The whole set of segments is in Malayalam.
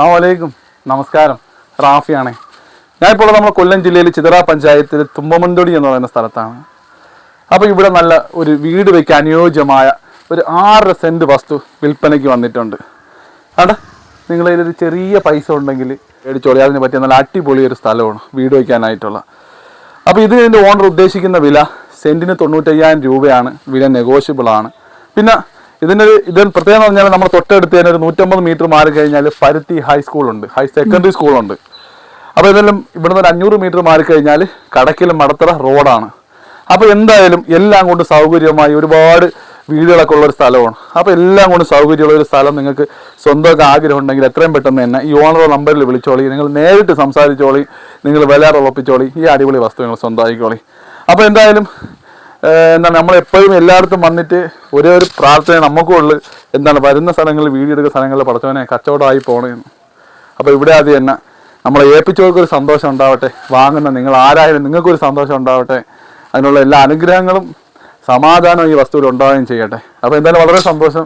അസ്സാമലൈക്കും നമസ്കാരം. റാഫിയാണേ. ഞാനിപ്പോൾ നമ്മൾ കൊല്ലം ജില്ലയിൽ ചിതറ പഞ്ചായത്തിൽ തുമ്പമന്തൊടി എന്ന് പറയുന്ന സ്ഥലത്താണ്. അപ്പോൾ ഇവിടെ നല്ല ഒരു വീട് വയ്ക്കാൻ അനുയോജ്യമായ ഒരു ആറ് സെന്റ് വസ്തു വിൽപ്പനയ്ക്ക് വന്നിട്ടുണ്ട്. അവിടെ നിങ്ങൾ ഒരു ചെറിയ പൈസ ഉണ്ടെങ്കിൽ മേടിച്ചോളി. അതിന് പറ്റിയ നല്ല അടിപൊളി ഒരു സ്ഥലമാണ് വീട് വയ്ക്കാനായിട്ടുള്ള അപ്പോൾ ഇത് ഇതിന്റെ ഓണർ ഉദ്ദേശിക്കുന്ന വില സെന്റിന് തൊണ്ണൂറ്റയ്യായിരം രൂപയാണ്. വില നെഗോഷ്യബിൾ ആണ്. പിന്നെ ഇതിന്റെ ഒരു ഇത് പ്രത്യേകം എന്ന് പറഞ്ഞാൽ നമ്മൾ തൊട്ടടുത്ത് തന്നെ ഒരു നൂറ്റമ്പത് മീറ്റർ മാറി കഴിഞ്ഞാൽ പരുത്തി ഹൈസ്കൂളുണ്ട് ഹൈ സെക്കൻഡറി സ്കൂളുണ്ട് അപ്പോൾ ഇതെല്ലാം ഇവിടുന്ന് ഒരു അഞ്ഞൂറ് മീറ്റർ മാറി കഴിഞ്ഞാൽ കടക്കിലും മടത്തറ റോഡാണ് അപ്പോൾ എന്തായാലും എല്ലാം കൊണ്ട് സൗകര്യമായി ഒരുപാട് വീടുകളൊക്കെ ഉള്ള ഒരു സ്ഥലമാണ്. അപ്പോൾ എല്ലാം കൊണ്ട് സൗകര്യമുള്ള ഒരു സ്ഥലം നിങ്ങൾക്ക് സ്വന്തമൊക്കെ ആഗ്രഹം ഉണ്ടെങ്കിൽ എത്രയും പെട്ടെന്ന് തന്നെ ഈ ഓണർ നമ്പറിൽ വിളിച്ചോളി. നിങ്ങൾ നേരിട്ട് സംസാരിച്ചോളി. നിങ്ങൾ വില ഉറപ്പിച്ചോളി. ഈ അടിപൊളി വസ്തു നിങ്ങൾ സ്വന്തമായിക്കോളി അപ്പോൾ എന്തായാലും എന്താണ് നമ്മൾ എപ്പോഴും എല്ലായിടത്തും വന്നിട്ട് ഒരേ ഒരു പ്രാർത്ഥന നമുക്കും ഉള്ളു. എന്താണ് വരുന്ന സ്ഥലങ്ങളിൽ വീഡിയോ എടുക്കുന്ന സ്ഥലങ്ങളിൽ പഠിച്ചവനെ കച്ചവടമായി പോകണമെന്ന് അപ്പോൾ ഇവിടെ ആദ്യം തന്നെ നമ്മളെ ഏൽപ്പിച്ചവർക്കൊരു സന്തോഷം ഉണ്ടാവട്ടെ. വാങ്ങുന്ന നിങ്ങൾ ആരായാലും നിങ്ങൾക്കൊരു സന്തോഷം ഉണ്ടാവട്ടെ. അതിനുള്ള എല്ലാ അനുഗ്രഹങ്ങളും സമാധാനവും ഈ വസ്തുവിൽ ഉണ്ടാവുകയും ചെയ്യട്ടെ. അപ്പോൾ എന്തായാലും വളരെ സന്തോഷം.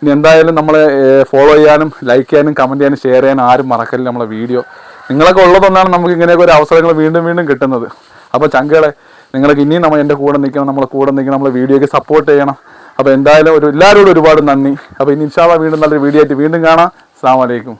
ഇനി എന്തായാലും നമ്മളെ ഫോളോ ചെയ്യാനും ലൈക്ക് ചെയ്യാനും കമന്റ് ചെയ്യാനും ഷെയർ ചെയ്യാനും ആരും മറക്കല്ല നമ്മളെ വീഡിയോ. നിങ്ങളൊക്കെ ഉള്ളതൊന്നാണ് നമുക്ക് ഇങ്ങനെയൊക്കെ ഒരു അവസരങ്ങൾ വീണ്ടും വീണ്ടും കിട്ടുന്നത്. അപ്പോൾ ചങ്കളെ നിങ്ങൾക്ക് ഇനിയും നമ്മൾ എന്റെ കൂടെ നിൽക്കണം നമ്മളെ കൂടെ നിൽക്കണം നമ്മൾ വീഡിയോയ്ക്ക് സപ്പോർട്ട് ചെയ്യണം. അപ്പോൾ എന്തായാലും ഒരു എല്ലാവരോടും ഒരുപാട് നന്ദി. അപ്പോൾ ഇനി ഇൻഷാല്ല വീണ്ടും നല്ലൊരു വീഡിയോ ആയിട്ട് വീണ്ടും കാണാം. അസ്സാം വലൈക്കും